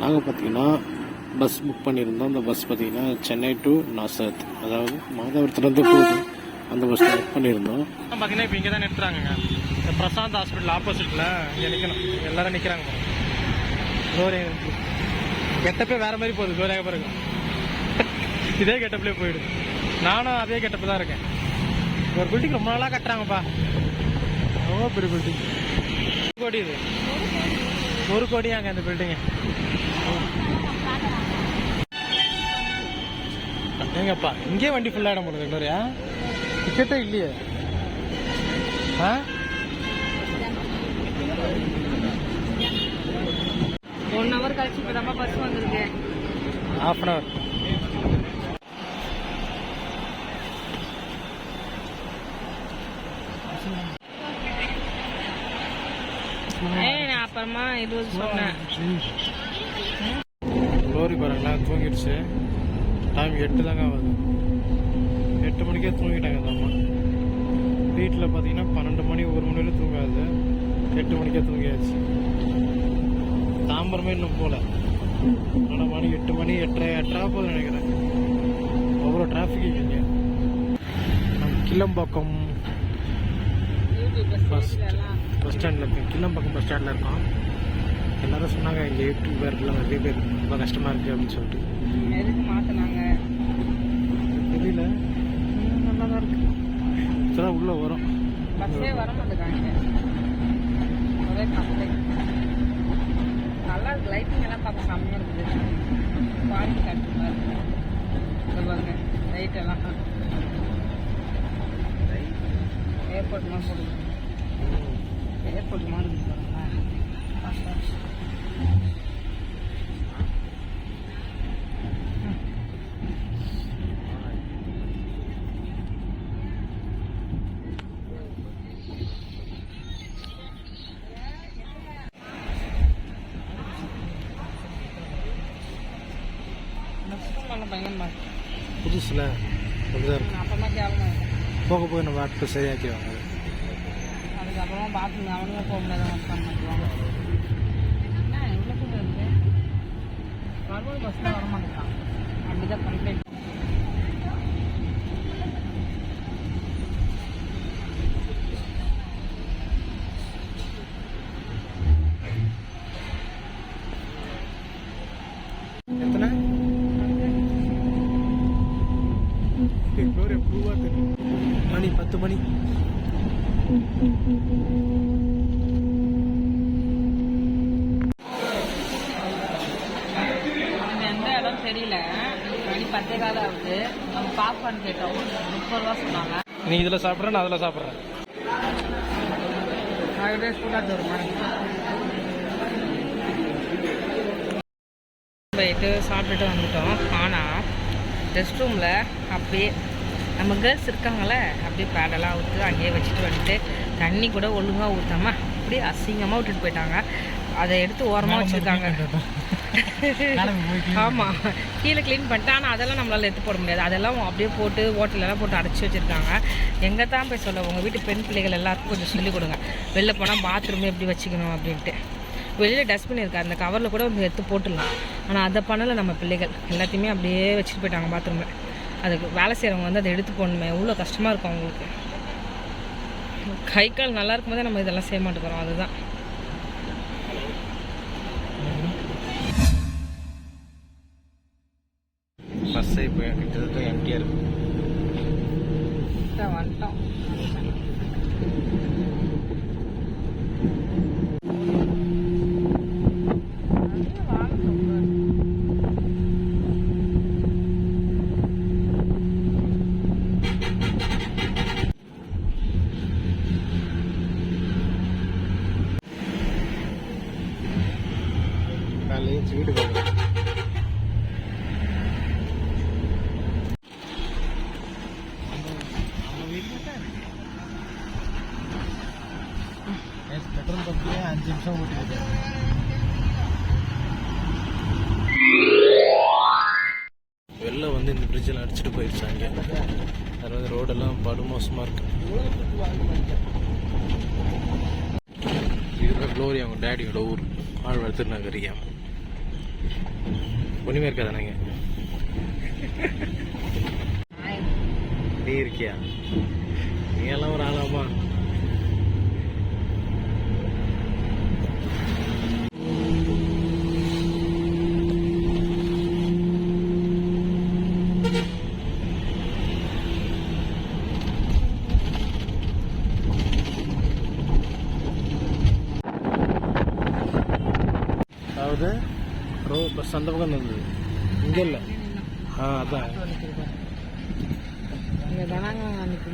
நாங்கள் பார்த்தீங்கன்னா bus book பண்ணியிருந்தோம். அந்த பஸ் பார்த்தீங்கன்னா சென்னை டு நாசத் அதாவது மாதவரத்துலேருந்து போகுது அந்த பஸ் புக் பண்ணியிருந்தோம். பார்த்தீங்கன்னா இப்போ இங்கே தான் நிறுத்துறாங்க பிரசாந்த் ஹாஸ்பிட்டல் ஆப்போசிட்டில் இங்கே நிற்கணும் எல்லாரும் நிற்கிறாங்க கௌரியாக கெட்டப்பே வேற மாதிரி போகுது கௌரியாக பாருங்க. இதே கெட்டப்லேயே போயிடுது. நானும் அதே கெட்டப்பு தான் இருக்கேன். ஒரு பில்டிங் ரொம்ப நாளாக கட்டுறாங்கப்பா. ரொம்ப பெரிய பில்டிங் ஒரு கோடி இது. ஒரு கோடியாங்க அந்த பில்டிங்கு ஏங்கப்பா இங்கே வண்டி ஃபுல்லாகிட முடியுது கௌரியா டிக்கெட்டே இல்லையே. ஆ ஒன் ஹவர் கழிச்சு இப்போ தான் பஸ் வந்திருக்கு ஹாஃப் அன் ஏய் நான் அப்புறமா இது சொன்னேன் லோரி பாருங்களேன் தூங்கிடுச்சு. டைம் எட்டு தாங்க ஆகுது. எட்டு மணிக்கே தூங்கிட்டாங்க அந்த அம்மா. வீட்டில் பார்த்தீங்கன்னா பன்னெண்டு மணி ஒரு மணி வரையும் தூங்காது. எட்டு மணிக்கே தூங்கியாச்சு. தாம்பரமே இன்னும் போகல ஆனால் மணி எட்டு மணி எட்டரை எட்டரை போகுது நினைக்கிறேன். அவ்வளோ டிராஃபிக் நம்ம கிளம்பாக்கம் பஸ் பஸ் ஸ்டாண்டில் இருக்கேன் கிளம்பாக்கம் பஸ் ஸ்டாண்டில் இருக்கோம். எல்லாரும் சொன்னாங்க இங்கே யூடியூபர்லாம் நிறைய பேர் ரொம்ப கஷ்டமாக இருக்குது அப்படின்னு சொல்லிட்டு. மாத்தினாங்க? தெரியல. நல்லா தான் இருக்கு. இப்போதான் உள்ளே வரும். பஸ்ஸே வர மாட்டேங்காங்க நல்லா இருக்கு லைட்டிங் எல்லாம் பார்க்க செம்மையா இருக்குது பாடி கட்டுமா இருக்கு. இந்த பாருங்க லைட் எல்லாம். ஏர்போர்ட் மாதிரி போடுது. ஏர்போர்ட் மாதிரி இருக்கு இருக்கு. புதுசில்? அப்படிதான் இருக்கு. அப்புறமா கேவலமா இருக்கு போக போக நம்ம வாட்டு சரியாக்கிவாங்க அதுக்கப்புறமா பாத்ரூம் அவனுங்க போக முடியாத பண்ண மாட்டுவாங்க. என்ன இவ்வளோ கூட இருக்கு? பஸ்ஸில் வர மாட்டேங்கிறான் அப்படிதான் கம்ப்ளைண்ட் மணி பத்து மணி. இது எந்த இடம் தெரியல. மணி பத்தே கால ஆகுது. நம்ம பாப்கார்ன் கேட்டோம். முப்பது ரூபா சொன்னாங்க. நீ இதில் சாப்பிட்ற நான் அதில் சாப்பிட்றேன். சூடாக தருமா போயிட்டு சாப்பிட்டுட்டு வந்துட்டோம். ஆனால் ரெஸ்ட் ரூமில் அப்படியே நம்ம கேர்ள்ஸ் இருக்காங்களே அப்படியே பேடெல்லாம் ஊற்று அங்கேயே வச்சுட்டு வந்துட்டு தண்ணி கூட ஒழுங்காக ஊற்றாம அப்படியே அசிங்கமாக விட்டுட்டு போயிட்டாங்க. அதை எடுத்து ஓரமாக வச்சுருக்காங்க. ஆமாம் கீழே க்ளீன் பண்ணிட்டு ஆனால் அதெல்லாம் நம்மளால் எடுத்து போட முடியாது. அதெல்லாம் அப்படியே போட்டு ஹோட்டலெல்லாம் போட்டு அடைச்சி வச்சுருக்காங்க. எங்கே தான் போய் சொல்ல உங்கள் வீட்டு பெண் பிள்ளைகள் எல்லாருக்கும் கொஞ்சம் சொல்லிக் கொடுங்க. வெளில போனால் பாத்ரூம் எப்படி வச்சுக்கணும் அப்படின்ட்டு. வெளியில் டஸ்ட்பின் இருக்குது. அந்த கவரில் கூட வந்து எடுத்து போட்டுடலாம். ஆனால் அதை பண்ணலை நம்ம பிள்ளைகள். எல்லாத்தையுமே அப்படியே வச்சுட்டு போயிட்டாங்க பாத்ரூமில் அதுக்கு வேலை செய்கிறவங்க வந்து அதை எடுத்து போடணுமே எவ்வளோ கஷ்டமாக இருக்கும் அவங்களுக்கு. கை கால் நல்லா இருக்கும்போதே நம்ம இதெல்லாம் செய்ய மாட்டேங்கிறோம். அதுதான். எல்லாம் லேஞ்சு வீட்டுக்கு பெட்ரோல் பங்க்லேயே அஞ்சு நிமிஷம் ஓட்டிருக்கேன் வெள்ளம் வந்து இந்த பிரிட்ஜில் அடிச்சுட்டு போயிடுச்சாங்க அதாவது வந்து ரோடெல்லாம் படுமோசமாக இருக்கு. இதுதான் க்ளோரி அவங்க டேடியோட ஊர். ஆழ்வார் திருநகரியாம் ஒன்றுமே இருக்காதானங்க நீ இருக்கியா? நீ எல்லாம் ஒரு ஆளாமா அதாவது ரோ பஸ் அந்த பக்கம் இருந்தது இங்கே இல்லை ஆ அதான் இங்கே தானாங்க அன்றைக்கி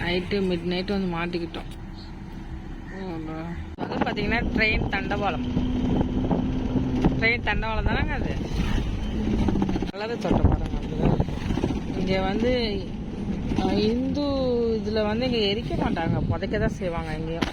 நைட்டு மிட் நைட்டு வந்து மாட்டிக்கிட்டோம் அது பார்த்தீங்கன்னா ட்ரெயின் தண்டவாளம் ட்ரெயின் தண்டவாளம் தானேங்க அது கலரு தொட்ட பாருங்க அப்படிதான் இங்கே வந்து இந்து இதில் வந்து இங்கே எரிக்க மாட்டாங்க புதைக்க தான் செய்வாங்க எங்கேயும்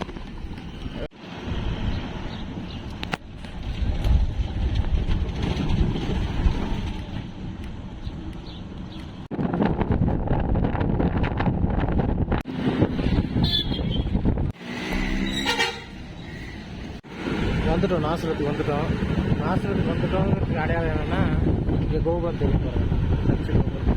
வந்துட்டோம் நாசரத்துக்கு வந்துட்டோம். நாசரத்துக்கு வந்துட்டோங்கிறதுக்கு அடையாளம் என்னன்னா இங்கே கோபுரம் தெரியும் பாருங்க சர்ச்சு கோபுரம்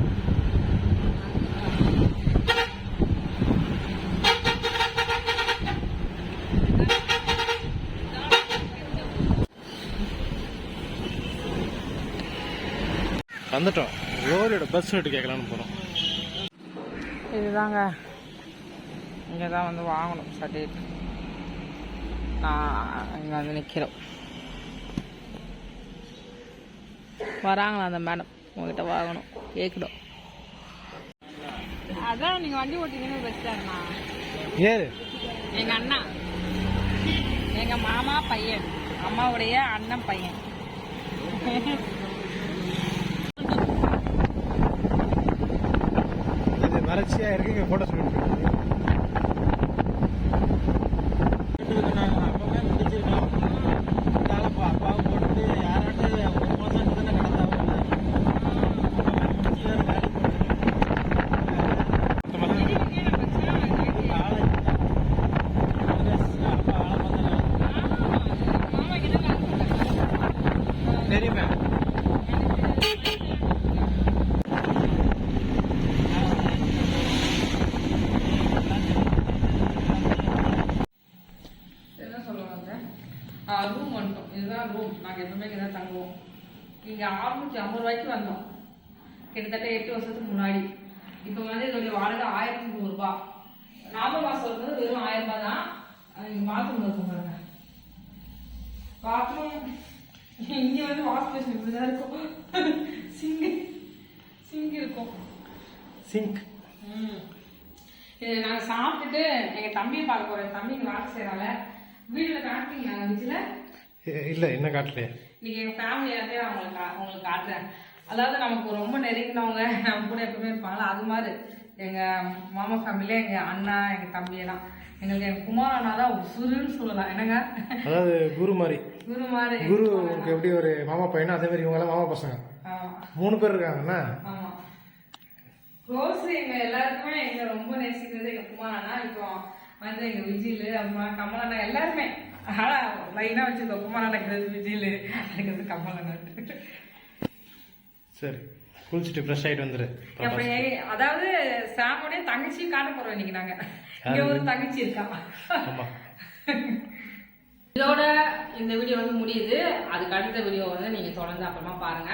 வந்துட்டோம். லோரியோட பஸ் ரேட்டு கேட்கலான்னு போகிறோம் இதுதாங்க. இங்கே தான் வந்து வாங்கணும் சர்டிஃபிகேட் இங்கே வந்து நிற்கிறோம் வராங்களா அந்த மேடம் உங்ககிட்ட வாங்கணும் கேட்கணும் அதான் நீங்கள் வண்டி ஓட்டிங்கன்னு வச்சாருண்ணா ஏறு எங்கள் அண்ணா எங்கள் மாமா பையன் அம்மாவுடைய அண்ணன் பையன் இது வறட்சியாக இருக்கு இங்கே ஃபோட்டோ ஷூட் தெரியுமே என்ன சொல்லுவாங்க ரூம் வந்துட்டோம் இதுதான் ரூம் நாங்கள் எப்பவுமே இங்கே தான் தங்குவோம். இங்கே அறுநூற்றி ஐம்பது ரூபாய்க்கு வந்தோம். கிட்டத்தட்ட எட்டு வருஷத்துக்கு முன்னாடி. இப்போ வந்து இதோடைய வாடகை ஆயிரத்தி நூறுரூபா நாமல் மாதம் இருக்கிறது வெறும் ஆயிரம் ரூபாய் தான். இங்கே பாத்ரூம் இருக்கும் பாருங்க. பாத்ரூம் இங்கே வந்து வாஷ் பேஷன் இப்படி தான் இருக்கும். சிங்கு சிங்க் இருக்கும். சிங்க் ம். இது நாங்கள் சாப்பிட்டுட்டு எங்கள் தம்பியை பார்க்க போகிறோம் என் தம்பி இங்கே வேலை செய்கிறால வீட்டில் காட்டுறீங்க நாங்கள் வீட்டில் இல்லை என்ன காட்டலையே? இன்னைக்கு எங்கள் ஃபேமிலி எல்லாத்தையும் நான் உங்களுக்கு காட்டுறேன். அதாவது நமக்கு ரொம்ப நெருங்கினவங்க நம்ம கூட எப்பவுமே இருப்பாங்களா அது மாதிரி எங்கள் மாமா ஃபேமிலியில் எங்கள் அண்ணா எங்கள் தம்பி எல்லாம். எங்களுக்கு எங்கள் குமார் அண்ணா தான் உசுருன்னு சொல்லலாம். என்னங்க? அதாவது குரு மாதிரி. குரு மாதிரி. குரு உங்களுக்கு எப்படி ஒரு மாமா பையனா அதே மாதிரி இவங்கெல்லாம் மாமா பசங்க. ஆமாம் மூணு பேர் இருக்காங்கண்ணா ஆமா. க்ளோஸ் எங்க எல்லாருக்குமே எங்க ரொம்ப நேசிக்கிறது எங்க குமார் அண்ணா இப்போ வந்து எங்க விஜில் அம்மா கமல் அண்ணா எல்லாருமே. ஆனா லைனா வச்சுக்கோ குமார் இருக்கிறது விஜில் இருக்கிறது கமல் அண்ணா சரி குளிச்சுட்டு ஃப்ரெஷ் ஆகிட்டு வந்துரு. அதாவது சாமுடைய தங்கச்சியும் காட்ட போறோம் இன்னைக்கு நாங்க. இங்க ஒரு தங்கச்சி இருக்கா? இதோட இந்த வீடியோ வந்து முடியுது. அதுக்கு அடுத்த வீடியோ வந்து நீங்க தொடர்ந்து அப்புறமா பாருங்க.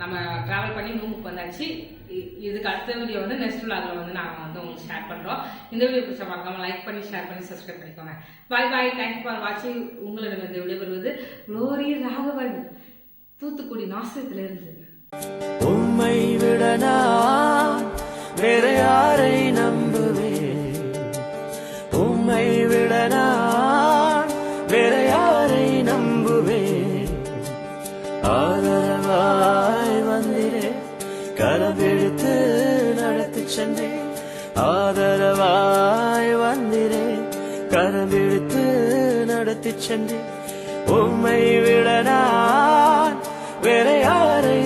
நம்ம ட்ராவல் பண்ணி ரூமுக்கு வந்தாச்சு. இ- இதுக்கு அடுத்த வீடியோ வந்து நெக்ஸ்ட் vlogல வந்து நாங்கள் வந்து உங்களுக்கு ஷேர் பண்ணுறோம் இந்த வீடியோ பிடிச்ச மறக்காம லைக் பண்ணி ஷேர் பண்ணி சப்ஸ்கிரைப் பண்ணிக்கோங்க. பாய் பாய் தேங்க்யூ ஃபார் வாட்சிங் உங்களிடம் இந்த விடைபெறுவது குளோரி ராகவன். தூத்துக்குடி நாசத்திலிருந்து உண்மை விடனா வேற யாரை நம்புவேன்? உண்மை விடனா வேற யாரை நம்புவேன்? ஆதரவா தந்திரு கரமெடுத்து நடத்து சென்றே ஆதரவாய் வந்திரு கரமெடுத்து நடத்தி சென்று. உம்மை விட நான் வேற யாரை